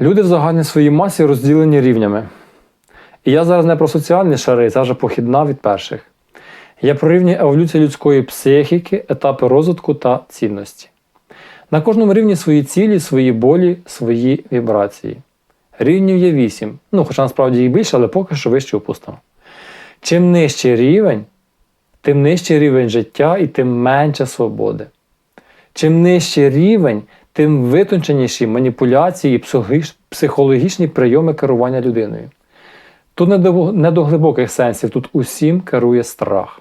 Люди в загальній своїй масі розділені рівнями. І я зараз не про соціальні шари, це вже похідна від перших. Я про рівні еволюції людської психіки, етапи розвитку та цінності. На кожному рівні свої цілі, свої болі, свої вібрації. Рівнів є 8. Ну, хоча насправді їх більше, але поки що вище опустимо. Чим нижчий рівень, тим нижчий рівень життя і тим менше свободи. Чим нижчий рівень, тим витонченіші маніпуляції і психологічні прийоми керування людиною. Тут не до, глибоких сенсів, тут усім керує страх.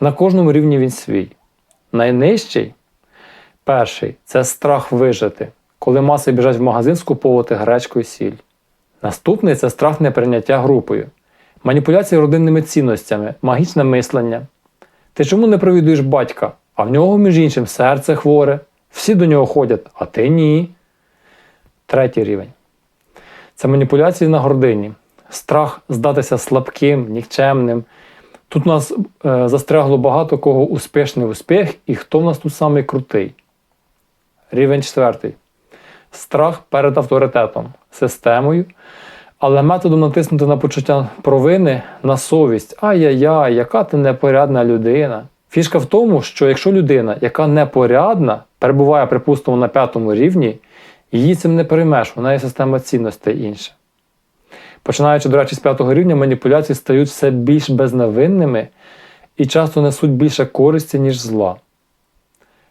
На кожному рівні він свій. Найнижчий перший це страх вижити, коли маси біжать в магазин скуповувати гречку і сіль. Наступний це страх неприйняття групою, маніпуляція родинними цінностями, магічне мислення. Ти чому не провідуєш батька? А в нього, між іншим, серце хворе, всі до нього ходять, а ти ні. Третій рівень. Це маніпуляції на гордині, страх здатися слабким, нікчемним. Тут у нас е, застрягло багато кого успішний успіх, і хто в нас тут самий крутий. Рівень четвертий. Страх перед авторитетом, системою, але методом натиснути на почуття провини на совість. Ай-яй-яй, яка ти непорядна людина. Фішка в тому, що якщо людина, яка непорядна, перебуває, припустимо, на п'ятому рівні, її цим не переймеш, вона є система цінностей інша. Починаючи, до речі, з п'ятого рівня, маніпуляції стають все більш безневинними і часто несуть більше користі, ніж зла.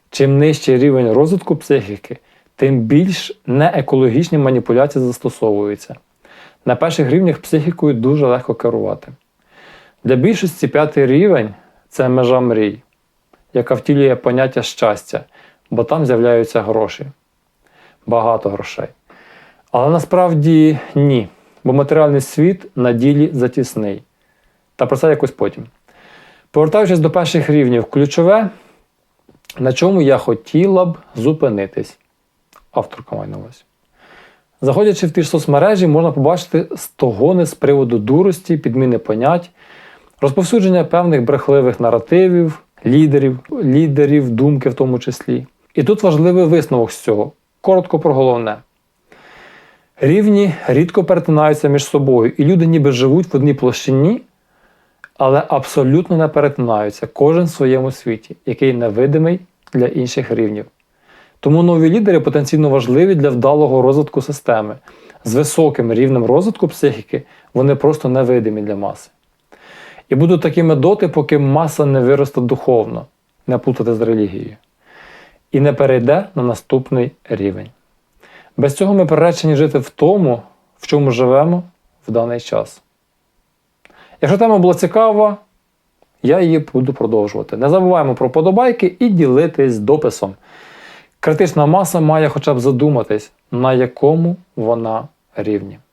Чим нижчий рівень розвитку психіки, тим більш неекологічні маніпуляції застосовуються. На перших рівнях психікою дуже легко керувати. Для більшості п'ятий рівень це межа мрій, яка втілює поняття щастя, бо там з'являються гроші. Багато грошей. Але насправді ні, бо матеріальний світ на ділі затісний. Та про це якось потім. Повертаючись до перших рівнів, ключове, на чому я хотіла б зупинитись. Авторка має. Заходячи в ті ж соцмережі, можна побачити стогони з приводу дурості, підміни понять, розповсюдження певних брехливих наративів, лідерів, лідерів, думки в тому числі. І тут важливий висновок з цього. Коротко про головне. Рівні рідко перетинаються між собою, і люди ніби живуть в одній площині, але абсолютно не перетинаються, кожен в своєму світі, який невидимий для інших рівнів. Тому нові лідери потенційно важливі для вдалого розвитку системи. З високим рівнем розвитку психіки вони просто невидимі для маси. І будуть такими доти, поки маса не виросте духовно, не плутати з релігією, і не перейде на наступний рівень. Без цього ми приречені жити в тому, в чому живемо в даний час. Якщо тема була цікава, я її буду продовжувати. Не забуваємо про подобайки і ділитись дописом. Критична маса має хоча б задуматись, на якому вона рівні.